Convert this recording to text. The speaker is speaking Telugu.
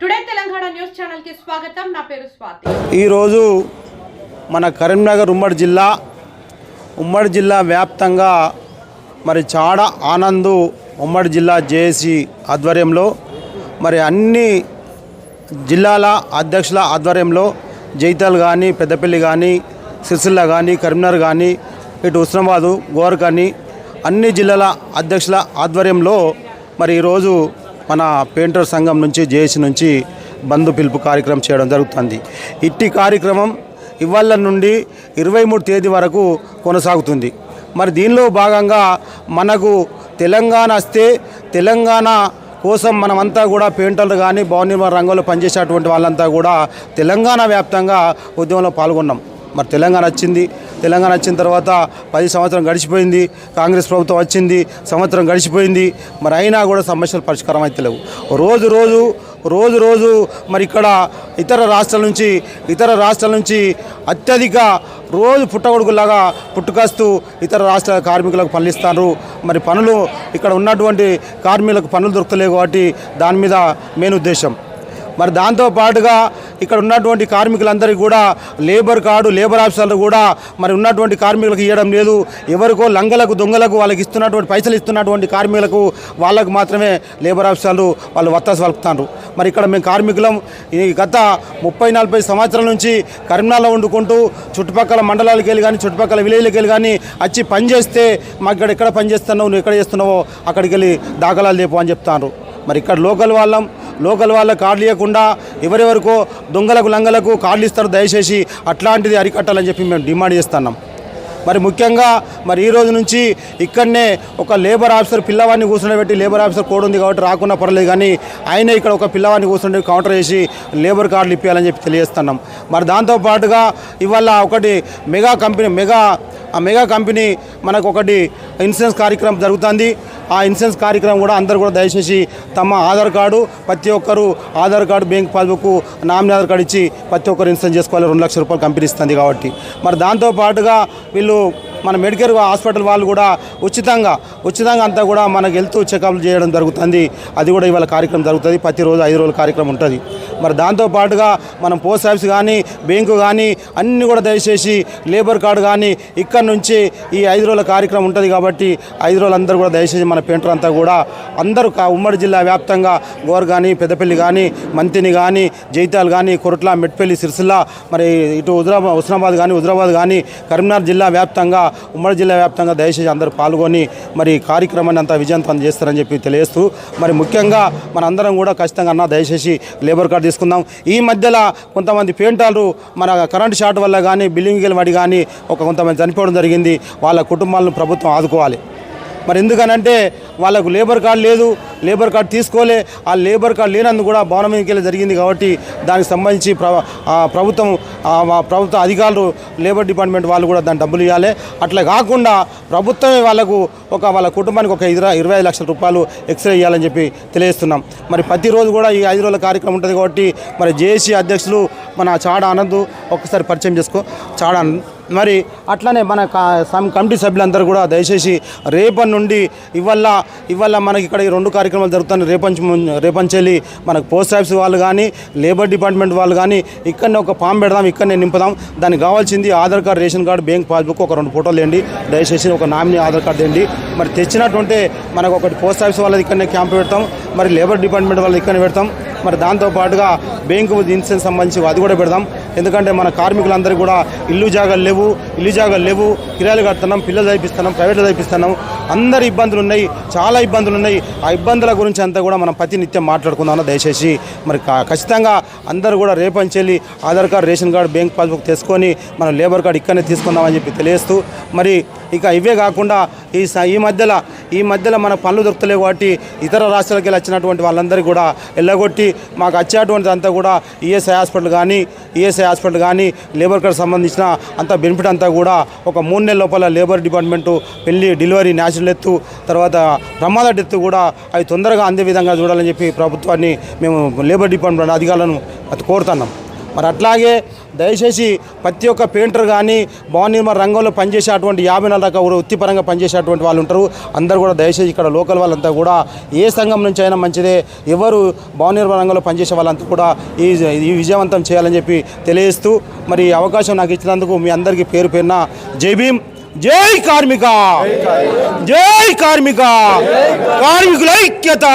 టుడే తెలంగాణ న్యూస్ ఛానల్కి స్వాగతం. నా పేరు స్వాతి. ఈరోజు మన కరీంనగర్ ఉమ్మడి జిల్లా ఉమ్మడి జిల్లా వ్యాప్తంగా మరి చాడ ఆనందు ఉమ్మడి జిల్లా జేఏసీ ఆధ్వర్యంలో మరి అన్ని జిల్లాల అధ్యక్షుల ఆధ్వర్యంలో జైతాల్ కానీ పెద్దపల్లి కానీ సిరిసిల్ల కానీ కరీంనగర్ కానీ ఇటు హుస్నాబాదు గోర్ కానీ అన్ని జిల్లాల అధ్యక్షుల ఆధ్వర్యంలో మరి ఈరోజు మన పెయింటర్ సంఘం నుంచి జేఏసీ నుంచి బంధు పిలుపు కార్యక్రమం చేయడం జరుగుతుంది. ఇట్టి కార్యక్రమం ఇవాళ నుండి ఇరవై మూడు తేదీ వరకు కొనసాగుతుంది. మరి దీనిలో భాగంగా మనకు తెలంగాణ వస్తే తెలంగాణ కోసం మనమంతా కూడా పెయింటర్లు కానీ భవన నిర్మాణ రంగంలో పనిచేసేటువంటి వాళ్ళంతా కూడా తెలంగాణ వ్యాప్తంగా ఉద్యమంలో పాల్గొన్నాం. మరి తెలంగాణ వచ్చింది తెలంగాణ వచ్చిన తర్వాత పది సంవత్సరం గడిచిపోయింది కాంగ్రెస్ ప్రభుత్వం వచ్చింది సంవత్సరం గడిచిపోయింది. మరి అయినా కూడా సమస్యలు పరిష్కారం అయితే లేవు. రోజు రోజు రోజు రోజు మరి ఇక్కడ ఇతర రాష్ట్రాల నుంచి ఇతర రాష్ట్రాల నుంచి అత్యధిక రోజు పుట్టగొడుగులాగా పుట్టుకొస్తూ ఇతర రాష్ట్ర కార్మికులకు పనులు మరి పనులు ఇక్కడ ఉన్నటువంటి కార్మికులకు పనులు దొరకలేవు కాబట్టి దాని మీద మెయిన్ ఉద్దేశం. మరి దాంతో పాటుగా ఇక్కడ ఉన్నటువంటి కార్మికులందరికీ కూడా లేబర్ కార్డు లేబర్ ఆఫీసర్లు కూడా మరి ఉన్నటువంటి కార్మికులకు ఇవ్వడం లేదు. ఎవరికో లంగలకు దొంగలకు వాళ్ళకి ఇస్తున్నటువంటి పైసలు ఇస్తున్నటువంటి కార్మికులకు వాళ్ళకు మాత్రమే లేబర్ ఆఫీసర్లు వాళ్ళు వత్తాసు పలుకుతారు మరి ఇక్కడ మేము కార్మికులం ఈ గత ముప్పై నలభై సంవత్సరాల నుంచి కరీంనగర్లో వండుకుంటూ చుట్టుపక్కల మండలాలకు వెళ్ళి కానీ చుట్టుపక్కల విలేజ్లకు వెళ్ళి కానీ వచ్చి పనిచేస్తే మాకు ఇక్కడ ఎక్కడ పని చేస్తున్నావు నువ్వు ఎక్కడ చేస్తున్నావో అక్కడికి వెళ్ళి దాఖలాలు లేపు అని చెప్తాను మరి ఇక్కడ లోకల్ వాళ్ళం లోకల్ వాళ్ళ కార్డులు ఇవ్వకుండా ఎవరెవరికో దొంగలకు లంగలకు కార్డులు ఇస్తారు దయచేసి అట్లాంటిది అరికట్టాలని చెప్పి మేము డిమాండ్ చేస్తున్నాం. మరి ముఖ్యంగా మరి ఈ రోజు నుంచి ఇక్కడనే ఒక లేబర్ ఆఫీసర్ పిల్లవాడిని కూర్చుండబెట్టి లేబర్ ఆఫీసర్ కోడ్ ఉంది కాబట్టి రాకున్నా పర్లేదు కానీ ఆయన ఇక్కడ ఒక పిల్లవాడిని కూర్చుని కౌంటర్ చేసి లేబర్ కార్డులు ఇప్పించాలని చెప్పి తెలియజేస్తున్నాం. మరి దాంతో పాటుగా ఇవాళ ఒకటి మెగా కంపెనీ మెగా ఆ మెగా కంపెనీ మనకు ఒకటి ఇన్సూరెన్స్ కార్యక్రమం జరుగుతుంది. ఆ ఇన్సూరెన్స్ కార్యక్రమం కూడా అందరూ కూడా దయచేసి తమ ఆధార్ కార్డు ప్రతి ఒక్కరు Aadhaar card bank passbook nominee Aadhaar card ఇచ్చి ప్రతి ఒక్కరు ఇన్సూరెన్స్ చేసుకోవాలి. రెండు లక్షల రూపాయలు కంపెనీ ఇస్తుంది కాబట్టి. మరి దాంతో పాటుగా వీళ్ళు మన మెడికల్ హాస్పిటల్ వాళ్ళు కూడా ఉచితంగా ఉచితంగా అంతా కూడా మనకు హెల్త్ చెకప్లు చేయడం జరుగుతుంది. అది కూడా ఇవాళ కార్యక్రమం జరుగుతుంది. ప్రతిరోజు ఐదు రోజుల కార్యక్రమం ఉంటుంది. మరి దాంతో పాటుగా మనం పోస్ట్ ఆఫీస్ కానీ బ్యాంకు కానీ అన్నీ కూడా దయచేసి లేబర్ కార్డు కానీ ఇక్కడ నుంచి ఈ ఐదు రోజుల కార్యక్రమం ఉంటుంది కాబట్టి ఐదు రోజులు అందరూ కూడా దయచేసి మన పెయింటర్ అంతా కూడా అందరూ ఉమ్మడి జిల్లా వ్యాప్తంగా గోర్ కానీ పెద్దపల్లి కానీ మంతిని కానీ జైతాల్ కానీ కొరట్ల మెట్పల్లి సిరిసిల్ల మరి ఇటు హుజరాబాద్ హుస్నాబాద్ కానీ హుజరాబాద్ కానీ కరీంనగర్ జిల్లా వ్యాప్తంగా ఉమ్మడి జిల్లా వ్యాప్తంగా దయచేసి అందరూ పాల్గొని మరి కార్యక్రమాన్ని అంతా విజయవంతం చేస్తారని చెప్పి తెలియజేస్తూ మరి ముఖ్యంగా మన అందరం కూడా ఖచ్చితంగా అన్న దయచేసి లేబర్ కార్డు తీసుకుందాం. ఈ మధ్యలో కొంతమంది పెయింటర్లు మన కరెంట్ షాట్ వల్ల కానీ బిల్లింగ్ పడి కానీ ఒక కొంతమంది చనిపోవడం జరిగింది. వాళ్ళ కుటుంబాలను ప్రభుత్వం ఆదుకోవాలి. మరి ఎందుకనంటే వాళ్ళకు లేబర్ కార్డు లేదు లేబర్ కార్డు తీసుకోలే. ఆ లేబర్ కార్డు లేనందుకు కూడా భవనం మీదకి జరిగింది కాబట్టి దానికి సంబంధించి ప్ర ప్రభుత్వం ప్రభుత్వ అధికారులు లేబర్ డిపార్ట్మెంట్ వాళ్ళు కూడా దాని డబ్బులు ఇవ్వాలి అట్లా కాకుండా ప్రభుత్వమే వాళ్ళకు ఒక వాళ్ళ కుటుంబానికి ఒక ఇరవై ఇరవై ఐదు లక్షల రూపాయలు ఎక్స్రే ఇవ్వాలని చెప్పి తెలియజేస్తున్నాం. మరి ప్రతిరోజు కూడా ఈ ఐదు రోజుల కార్యక్రమం ఉంటుంది కాబట్టి మరి జేఏసీ అధ్యక్షులు మన చాడ ఆనంద్ ఒక్కసారి పరిచయం చేసుకో. చాడ ఆనంద్ మరి అట్లనే మన కమిటీ సభ్యులందరూ కూడా దయచేసి రేపటి నుండి ఇవల్ల ఇవల్ల మనకి ఇక్కడ ఈ రెండు కార్యక్రమాలు జరుగుతున్నాయి. రేపంచి రేపంచెల్లి మనకు పోస్ట్ ఆఫీస్ వాళ్ళు కానీ లేబర్ డిపార్ట్మెంట్ వాళ్ళు కానీ ఇక్కడనే ఒక ఫామ్ పెడదాం ఇక్కడనే నింపుదాం. దానికి కావాల్సింది Aadhaar card ration card bank passbook ఒక రెండు ఫోటోలు వేయండి దయచేసి ఒక నామినీ ఆధార్ కార్డు వేయండి మరి తెచ్చినట్టుంటే మనకు ఒకటి పోస్ట్ ఆఫీస్ వాళ్ళది ఇక్కడనే క్యాంప్ పెడతాం. మరి లేబర్ డిపార్ట్మెంట్ వాళ్ళది ఇక్కడనే పెడతాం. మరి దాంతో పాటుగా బ్యాంకు ఇన్సూరెన్స్ సంబంధించి అది కూడా పెడదాం. ఎందుకంటే మన కార్మికులందరూ కూడా ఇల్లు జాగాలు లేవు ఇల్లు జాగాలు లేవు కిరాయిలు కడుతున్నాం పిల్లలు చదివిస్తున్నాం ప్రైవేట్లో చదివిస్తున్నాం అందరి ఇబ్బందులు ఉన్నాయి చాలా ఇబ్బందులు ఉన్నాయి. ఆ ఇబ్బందుల గురించి అంతా కూడా మనం ప్రతి నిత్యం మాట్లాడుకుందాం దయచేసి మరి కా- ఖచ్చితంగా అందరూ కూడా రేపంచెల్లి Aadhaar card ration card bank passbook తీసుకొని మనం లేబర్ కార్డు ఇక్కడనే తీసుకుందామని చెప్పి తెలియజేస్తూ మరి ఇక ఇవే కాకుండా ఈ స- ఈ మధ్యలో ఈ మధ్యలో మన పనులు దొరుకుతలేవు కాబట్టి ఇతర రాష్ట్రాలకు వెళ్ళి వచ్చినటువంటి వాళ్ళందరికీ కూడా వెళ్ళగొట్టి మాకు వచ్చేటువంటిది అంతా కూడా ఈఎస్ఐ హాస్పిటల్ కానీ ఈఎస్ఐ హాస్పిటల్ కానీ లేబర్ కార్డు సంబంధించిన అంత బెనిఫిట్ అంతా కూడా ఒక మూడు నెలల లోపల లేబర్ డిపార్ట్మెంటు పెళ్ళి డెలివరీ న్యాచురల్ ఎత్తు తర్వాత ప్రమాద డెత్ కూడా అవి తొందరగా అందే విధంగా చూడాలని చెప్పి ప్రభుత్వాన్ని మేము లేబర్ డిపార్ట్మెంట్ అధికారులను కోరుతున్నాం. మరి అట్లాగే దయచేసి ప్రతి ఒక్క పెయింటర్ కానీ భవన నిర్మాణ రంగంలో పనిచేసే అటువంటి యాభై నాలుగు రకాల వృత్తిపరంగా పనిచేసేటువంటి వాళ్ళు ఉంటారు. అందరూ కూడా దయచేసి ఇక్కడ లోకల్ వాళ్ళంతా కూడా ఏ సంఘం నుంచి అయినా మంచిదే. ఎవరు భవన నిర్మాణ రంగంలో పనిచేసే వాళ్ళంతా కూడా ఈ ఈ విజయవంతం చేయాలని చెప్పి తెలియజేస్తూ మరి ఈ అవకాశం నాకు ఇచ్చినందుకు మీ అందరికీ పేరు పేరున జై భీమ్ జై కార్మిక జై కార్మిక కార్మికుల ఐక్యత!